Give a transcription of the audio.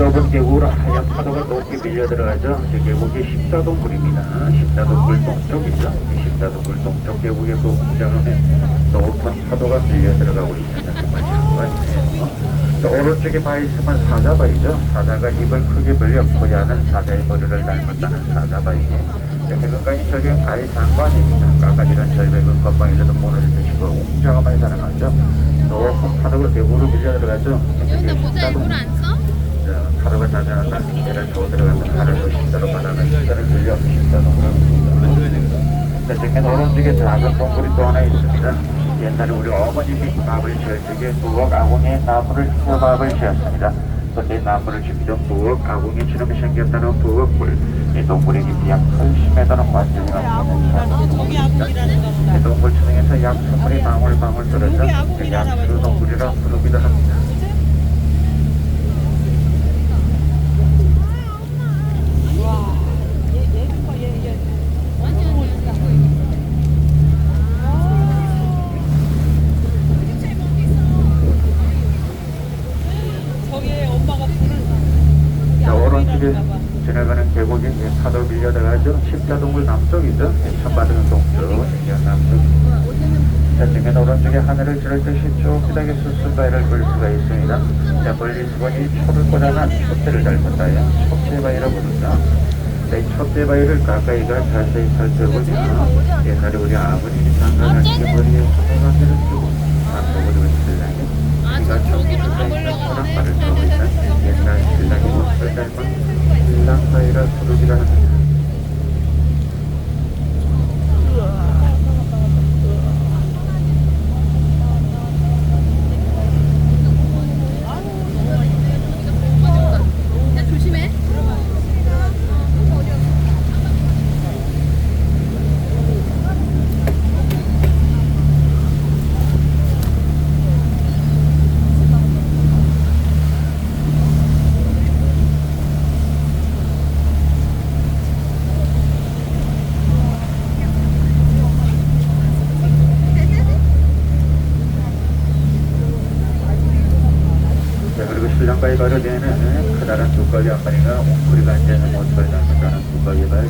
좁은 계곡으로 하얀 파도가 높게 밀려 들어가죠. 저 계곡이 십자동굴입니다. 십자동굴 동쪽이죠. 이 십자동굴 동쪽 계곡의 그 공장원에 높은 파도가 밀려 들어가고 있습니다. 저 오른쪽에 봐 있으면 사자바이죠. 사자가 입을 크게 벌려 고야는 사자의 머리를 닮았다는 사자바이고 해변가의 절벽 가의 장관입니다. 까까지는 절벽은 건방에서도 문을 드시고 웅장한 많이 사랑하죠. 높은 파도가 계곡으로 밀려 들어가죠. 여기다 모자에 물안 써? 자자한 날 기회를 줘 들어가서 하루도 십자로 바다가 십자를 들려 십자로 그럽니다. 저쪽에 오른쪽에 작은 동굴이 또 하나 있습니다. 옛날에 우리 어머님이 밥을 지을 적에 부엌 아궁이에 나무를 휘어 밥을 지었습니다. 그때 나무를 지키던 부엌 아궁이 처럼 생겼다는 부엌물. 이 동굴의 깊이 약 80m는 완전히 거보다. 이 동굴 중에서 약 3물이 방울방울 떨어져 그 약수 동굴이라 부르기도 합니다. 와, 얘, 얘 좀 봐, 얘, 얘. 완전 저기에 엄마가 불을. 자, 오른쪽에 아궁 봐. 지나가는 계곡이 이제 파도 밀려 들어가죠. 십자동굴 남쪽이죠. 예, 천바드는 동쪽, 이제 남쪽. 자, 지금 오른쪽에 하늘을 찌를 듯이 쪼기하게 수수바위를 볼 수가 있습니다. 자, 멀리 수건이 초를 꽂아난 촛대를 닮았다요. 촛대바위라고 부르죠. 자, 이 촛대바위를 가까이가 자세히 살펴보면 옛날에 우리 아버님이 장가갈 때 머리에 끼고 안쪽으로 신랑이 아, 저 저기로 담으려고 하네. 타고 있는 옛날 신랑이 모습을 닮은 신랑바위라 부르기도 합니다. 야, 조심해. 자, 그리고 신랑바위 바로 뒤에는 커다란 두꺼비 한 마리가 웅크리가 앉아있는 모습을 닮았다는 두꺼비 바위